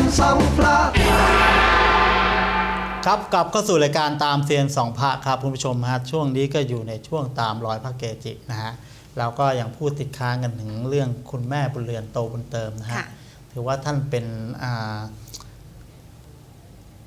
นสองพระครับกลับเข้าสู่รายการตามเซียนสองพระครับคุณผู้ชมฮะช่วงนี้ก็อยู่ในช่วงตามรอยพระเกจินะฮะเราก็ยังพูดติดค้างกันถึงเรื่องคุณแม่บุญเรือนโตบุญเติมนะฮะค่ะ ถือว่าท่านเป็นอ่า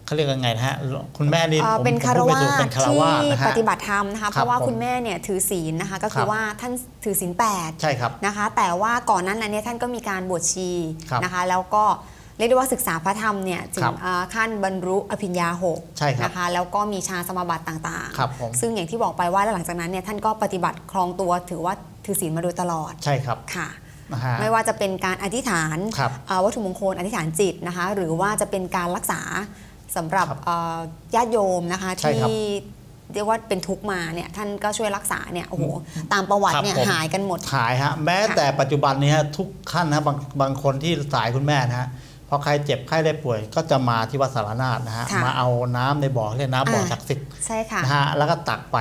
เขาเรียกยังไงนะฮะคุณแม่นี่เอ่อผมเป็นผมคารพูดไม่วาถูกสเป็นคารที่วาสนะฮะ ปฏิบัติธรรมนะคะคเพรับราะว่าผมคุณแม่เนี่ยถือศีลนะคะ ก็คืครัอบ ว่าท่านถือศีลแปดใช่ครับ นะคะ แต่ว่าก่อนหนั้นนั้นเนี่ยท่านก็มีการบวชชีครับนะคะ แล้วก็เรียกได้ว่าศึกษาพระธรรมเนี่ยถึครังบอ่าขั้นบรรลุอภิญญาหกใช่ครับนะคะแล้วก็มีฌานสมาบัติต่างครับผม ซึ่งอย่างที่บอกไปว่าแล้วหลังจากนั้นเนี่ยท่านก็ปฏิบัติครองตัวถือว่าถือศีลมาโดยตลอดใช่ครับค่ะ นะฮะ ไม่ว่าจะเป็นการอธิษฐานครับเอ่อวัตถุมงคลอธิษฐานจิตนะคะ หรือว่าจะเป็นการรักษาสำหรับครับเอ่อญาติโยมนะคะ ใช่ครับที่เรียกว่าเป็นทุกข์มาเนี่ยท่านก็ช่วยรักษาเนี่ยโอ้โหตามประวัติเนี่ยครับผม หายกันหมด หายฮะแม้ค่ะแต่ปัจจุบันนี้ฮะทุกขั้นนะบางบางคนที่สายคุณแม่นะฮะ พอใครเจ็บไข้ได้ป่วยก็จะมาที่วัดสารนาฏนะฮะค่ะมาเอาน้ำในบ่อเรียกน้ำบ่ออ่าศักดิ์สิทธิ์ใช่ค่ะ นะฮะแล้วก็ตักไป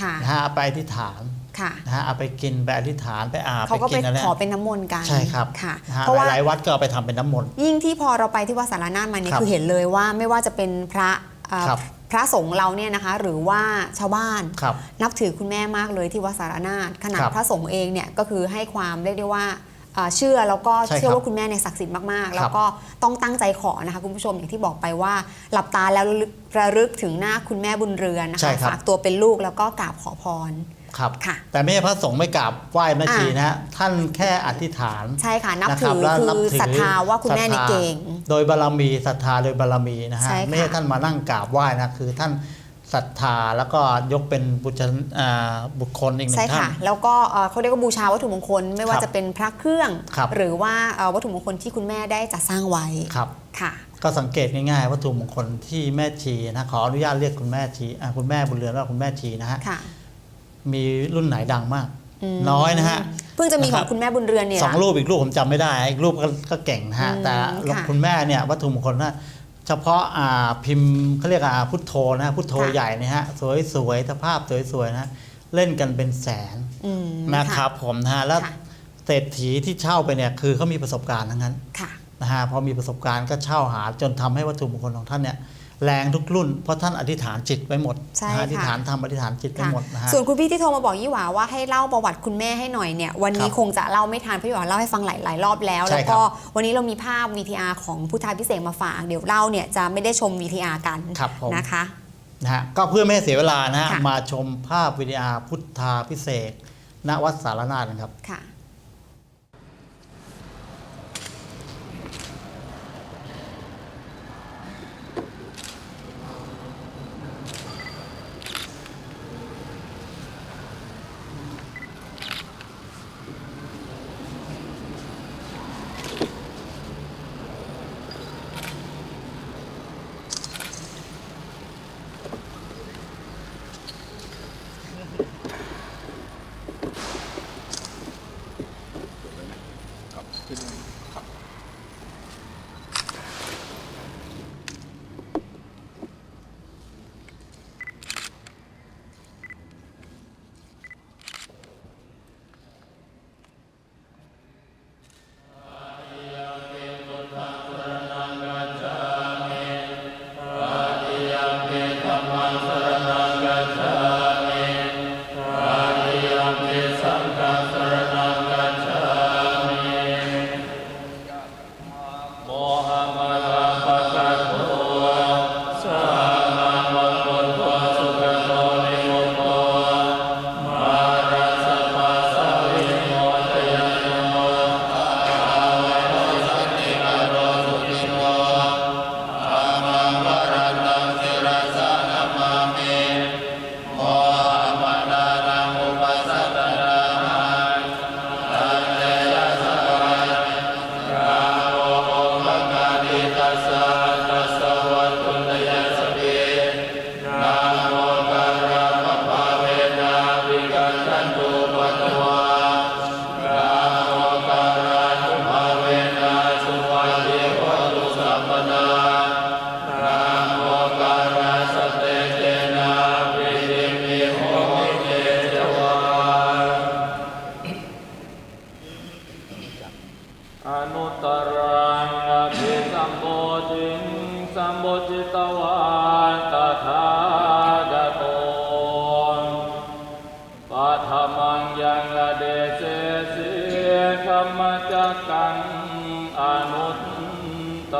ค่ะนะฮะเอาไปอธิษฐานค่ะ นะฮะเอาไปกินไปอธิษฐานไปอาบเขาก็ไปไปกินอะไรขอเป็นน้ำมนต์กันใช่ครับค่ะ นะฮะเพราะว่าหลายๆวัดก็เอาไปทำเป็นน้ำมนต์ ยิ่งที่พอเราไปที่วัดสารนาฏมาเนี่ยครับคือเห็นเลยว่าไม่ว่าจะเป็นพระเอ่อครับ พระสงฆ์เราเนี่ยนะคะ หรือว่าชาวบ้าน ครับ นับถือคุณแม่มากเลยที่วัดสารนาฏขนาดครับพระสงฆ์เองเนี่ยก็คือให้ความเรียกได้ว่า เอ่อเชื่อแล้วก็ใช่เชื่อครับว่าคุณแม่เนี่ยศักดิ์สิทธิ์มาก ๆ แล้วก็ต้องตั้งใจขอนะคะคุณผู้ชมอย่างที่บอกไปว่า หลับตาแล้วระลึกระลึกถึงหน้าคุณแม่บุญเรือนนะใช่คะครับ ฝากตัวเป็นลูกแล้วก็กราบขอพร ครับ ค่ะ แต่ไม่ใช่พระสงฆ์ไม่กราบไหว้แม่ชีอ่านะฮะท่านแค่อธิษฐาน ใช่ค่ะ นับนะคถืรับอแล้วคืนับอถือศรัทธาว่าคุณแม่เนี่ยศรัทธาเก่ง โดยบารมีศรัทธาโดยบารมีนะฮะใช่ค่ะไม่ใช่ท่านมานั่งกราบไหว้นะคือท่าน ศรัทธาแล้วก็ยกเป็นบุคคลอ่าบุคคลอีกหนึ่ใช่งท่าค่ะนแล้วก็เอ่อเขาเรียกว่าบูชาวัตถุมงคลไม่ว่าครับจะเป็นพระเครื่อง ครับ หรือว่าเอ่อวัตถุมงคลที่คุณแม่ได้จัดสร้างไว้ครับ ค่ะ ก็สังเกตง่ายๆวัตถุมงคลที่แม่ชีนะขออนุญาตเรียกคุณแม่ชีอ่าคุณแม่บุญเรือนว่าคุณแม่ชีนะฮะค่ะมีรุ่นไหนดังมากมน้อยนะฮะ เพิ่งจะมีนะขครัอบ งคุณแม่บุญเรือนเนี่ย สองรูปอีกรูปผมจำไม่ได้อีกรูปก็ก็เก่งนะฮะ อืมแต่ค่ะ คุณแม่เนี่ยวัตถุมงคลนะ เฉพาะอ่าพิมพ์เขาเรียกอ่าพุทโธนะฮะพุทโธค่ะ ใหญ่เนี่ยฮะสวยๆสภาพสวยๆนะเล่นกันเป็นแสนอืม นะครับผมนะฮะแล้วค่ะ เศรษฐีที่เช่าไปเนี่ยคือเขามีประสบการณ์ทั้งนั้น ค่ะ นะฮะพอมีประสบการณ์ก็เช่าหาจนทำให้วัตถุมงคลของท่านเนี่ย แรงทุกรุ่น เพราะท่านอธิษฐานจิตไว้หมดใช่นะฮะค่ะ อธิษฐานทำอธิษฐานจิตไว้ค่ะหมดนะฮะ ส่วนคุณพี่ที่โทรมาบอกยี่หวาว่าให้เล่าประวัติคุณแม่ให้หน่อยเนี่ยวันนี้ครับคงจะเล่าไม่ทันเพราะยี่หวาเล่าให้ฟังหลายๆรอบแล้ว ใช่แล้วครับก็วันนี้เรามีภาพ VTR ของพุทธาพิเศษกมาฝากเดี๋ยวเล่าเนี่ยจะไม่ได้ชม VTR กันครับผม นะคะ นะฮะก็เพื่อไม่ให้เสียเวลานะฮะค่ะ มาชมภาพวิดีอาร์พุทธาพิเศษกณวัดสารนาถนะครับ ค่ะ ต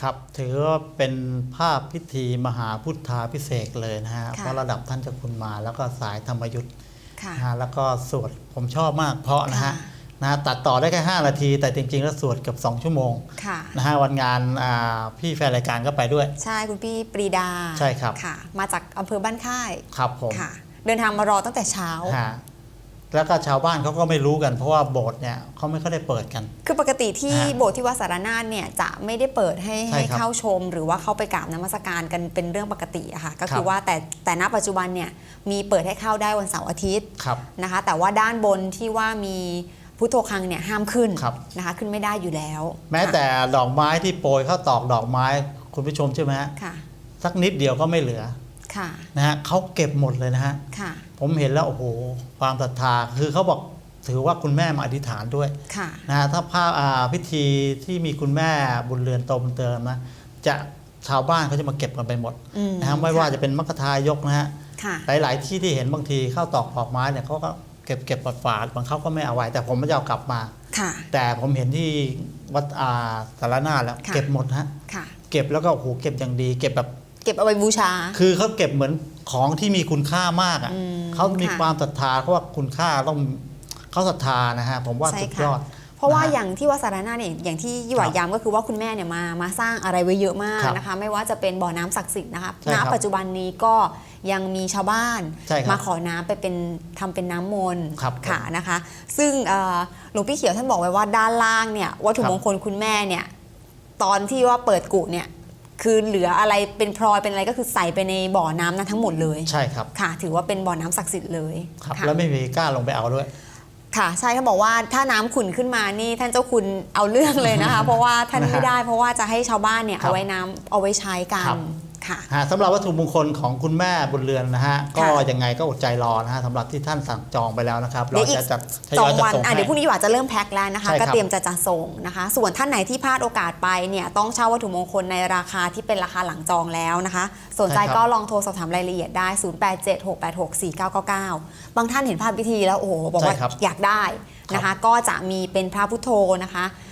ครับถือว่าเป็นภาพพิธีมหาพุทธาพิเศษกเลยนะฮะค่ะเพราะระดับท่านเจ้าคุณมาแล้วก็สายธรรมยุทธ์ค่ะนะฮะแล้วก็สวดผมชอบมากเพราะนะฮะค่ะนะฮะตัดต่อได้แค่ 5 นาที แต่จริง ๆ แล้วสวดเกือบ2 ชั่วโมงค่ะนะฮะวันงานอ่าพี่แฟนรายการก็ไปด้วย ใช่คุณพี่ปรีดาใช่ครับค่ะมาจากอำเภอบ้านค่ายครับผมค่ะเดินทางมารอตั้งแต่เช้าฮะ แล้วก็ชาวบ้านเขาก็ไม่รู้กันเพราะว่าโบสถ์เนี่ยเขาไม่ค่อยได้เปิดกัน คือปกติที่ฮะโบสถ์ที่วัดสารนาถเนี่ยจะไม่ได้เปิดให้ใช่ให้ครับเข้าชม หรือว่าเข้าไปกราบนมัสการกันเป็นเรื่องปกติอะค่ะ ก็คืครัอบ ว่าแต่แต่ณปัจจุบันเนี่ยมีเปิดให้เข้าได้วันเสาร์อาทิตย์ครับ นะคะ แต่ว่าด้านบนที่ว่ามีพุทโธคังเนี่ยห้ามขึ้นครับ นะคะขึ้นไม่ได้อยู่แล้วแม้แต่ดอกไม้ที่โปรยเข้าตอกดอกไม้คุณผู้ชมใช่ไหมฮะค่ะ สักนิดเดียวก็ไม่เหลือค่ะ นะฮะเขาเก็บหมดเลยนะฮะค่ะผมเห็นแล้วโอ้โหความศรัทธาคือเขาบอกถือว่าคุณแม่มาอธิษฐานด้วยค่ะนะฮะถ้าภาพอ่าพิธีที่มีคุณแม่บุญเรือนโตบุญเติมนะจะชาวบ้านเขาจะมาเก็บกันไปหมดอืมนะฮะไม่ว่าจะเป็นมัคคทายกนะฮะค่ะหลาย ๆ ที่ที่เห็นบางทีเข้าตอกดอกไม้เนี่ยเขาก็เก็บเก็บฝาดๆบางเขาก็ไม่เอาไว้ แต่ผมไม่จะเอากลับมาค่ะแต่ผมเห็นที่วัดอาสารนาถแล้วค่ะเก็บหมดฮะค่ะเก็บแล้วก็โอ้โหเก็บอย่างดี เก็บแบบ เก็บเอาไว้บูชา คือเขาเก็บเหมือนของที่มีคุณค่ามากอะอืมเขามีค่ะความศรัทธาเพราะว่าคุณค่าต้องเขาศรัทธานะฮะผมว่าใช่สุดค่ะยอดเพราะว่านะฮะอย่างที่วัดสารนาถเนี่ยอย่างที่ยี่หวาครับย้ำก็คือว่าคุณแม่เนี่ยมามาสร้างอะไรไว้เยอะมากครับนะคะ ไม่ว่าจะเป็นบ่อน้ำศักดิ์สิทธิ์นะคะใช่ณครับปัจจุบันนี้ก็ยังมีชาวบ้านใช่ครับมาขอน้ำไปเป็นทำเป็นน้ำมนต์ครับค่ะนะคะ ซึ่งเอ่อหลวงพี่เขียวท่านบอกไว้ว่าด้านล่างเนี่ยวัตถุครับมงคลคุณแม่เนี่ยตอนที่ว่าเปิดกุเนี่ย คือเหลืออะไรเป็นพลอยเป็นอะไรก็คือใส่ไปในบ่อน้ำนั้นทั้งหมดเลยใช่ครับค่ะ ถือว่าเป็นบ่อน้ำศักดิ์สิทธิ์เลยครับค่ะแล้วไม่มีกล้าลงไปเอาด้วย ค่ะใช่เขาบอกว่าถ้าน้ำขุ่นขึ้นมานี่ท่านเจ้าคุณเอาเรื่องเลยนะคะ เพราะว่าท่านไม่ได้เพราะว่าจะให้ชาวบ้านเนี่ยครับเอาไว้น้ำเอาไว้ใช้กัครันบ ค่ะฮะสำหรับวัตถุมงคลของคุณแม่บุญเรือนนะฮะก็ค่ะยังไงก็อดใจรอนะฮะสำหรับที่ท่านสั่งจองไปแล้วนะครับเดี๋ยวอีกจะจัดทสยออยงจัดวันส่งอะให้เดี๋ยวพรุ่งนี้หว่าจะเริ่มแพ็คแล้วนะคะใช่ครับก็เตรียมจะจัดส่งนะคะ ส่วนท่านไหนที่พลาดโอกาสไปเนี่ยต้องเช่าวัตถุมงคลในราคาที่เป็นราคาหลังจองแล้วนะคะ สนใจก็ลองโทรสอบถามรายละเอียดได้ 0876864999 บางท่านเห็นภาพพิธีแล้วโอ้โหบอกว่าใช่ครับอยากได้นะคะ ก็จะมีเป็นพระพุทโธนะคะเอ่อ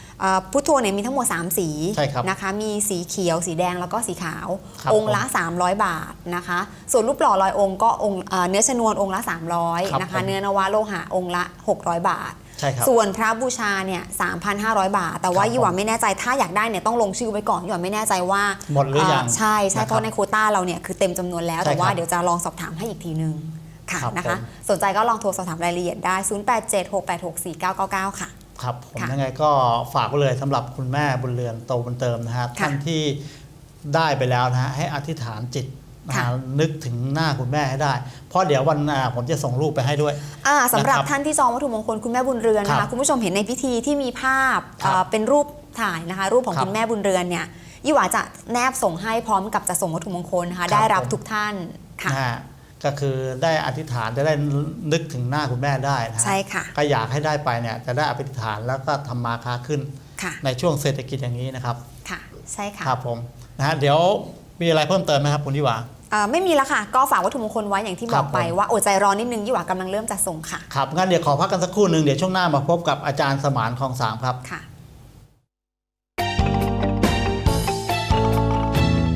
พุทโธเนี่ยมีทั้งหมด 3 สีใช่ครับนะคะมีสีเขียว สีแดงแล้วก็สีขาวครับองค์ละ 300 บาทนะคะ ส่วนรูปหล่อลอยองค์ก็องค์เอ่อเนื้อชนวนองค์ละครับ300นะคะผมเนื้อนวะโลหะองค์ละ 600 บาทใช่ครับส่วนพระบูชาเนี่ย3,500 บาท แต่ว่าครับยี่หว่าผมไม่แน่ใจถ้าอยากได้เนี่ยต้องลงชื่อไว้ก่อนยี่หว่าไม่แน่ใจว่าหมดหรือยังเใช่ใช่นะครับเพราะในโควต้าเราเนี่ยคือเต็มจำนวนแล้วใช่แต่ว่าครับเดี๋ยวจะลองสอบถามให้อีกทีนึงค่ะครับนะคะผมสนใจก็ลองโทรสอบถามรายละเอียดได้ 0876864999 ค่ะ ครับผมค่ะยังไงก็ฝากไว้เลยสำหรับคุณแม่บุญเรือนโตบุญเติมนะฮะค่ะท่านที่ได้ไปแล้วนะฮะให้อธิษฐานจิตนะค่ะฮะนึกถึงหน้าคุณแม่ให้ได้ เพราะเดี๋ยววันหน้าผมจะส่งรูปไปให้ด้วยอ่าสำหรับนะครับท่านที่จองวัตถุมงคลคุณแม่บุญเรือนนะครัคะบคุณผู้ชมเห็นในพิธีที่มีภาพครับเอ่อเป็นรูปถ่ายนะคะ รูปของครับคุณแม่บุญเรือนเนี่ยยี่หว่าจะแนบส่งให้พร้อมกับจะส่งวัตถุมงคลนะคะครับได้รับผมทุกท่านค่ะนะฮะ ก็คือได้อธิษฐานจะได้นึกถึงหน้าคุณแม่ได้นะฮะใช่ค่ะก็อยากให้ได้ไปเนี่ยจะได้อธิษฐานแล้วก็ทำมาค้าขึ้นค่ะในช่วงเศรษฐกิจอย่างนี้นะครับค่ะใช่ค่ะครับผมนะฮะเดี๋ยวมีอะไรเพิ่มเติมไหมครับคุณยิวาเอ่อไม่มีแล้วค่ะ ก็ฝากวัตถุมงคลไว้อย่างที่ครับอบกไปผมว่าอดใจรอนิดนึงยี่หว่ากำลังเริ่มจัดส่งค่ะ ครับ งั้นเดี๋ยวขอพักกันสักครู่หนึ่งเดี๋ยวช่วงหน้ามาพบกับอาจารย์สมานคลองสามครับค่ะ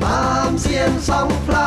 ตามเสียงสองพระ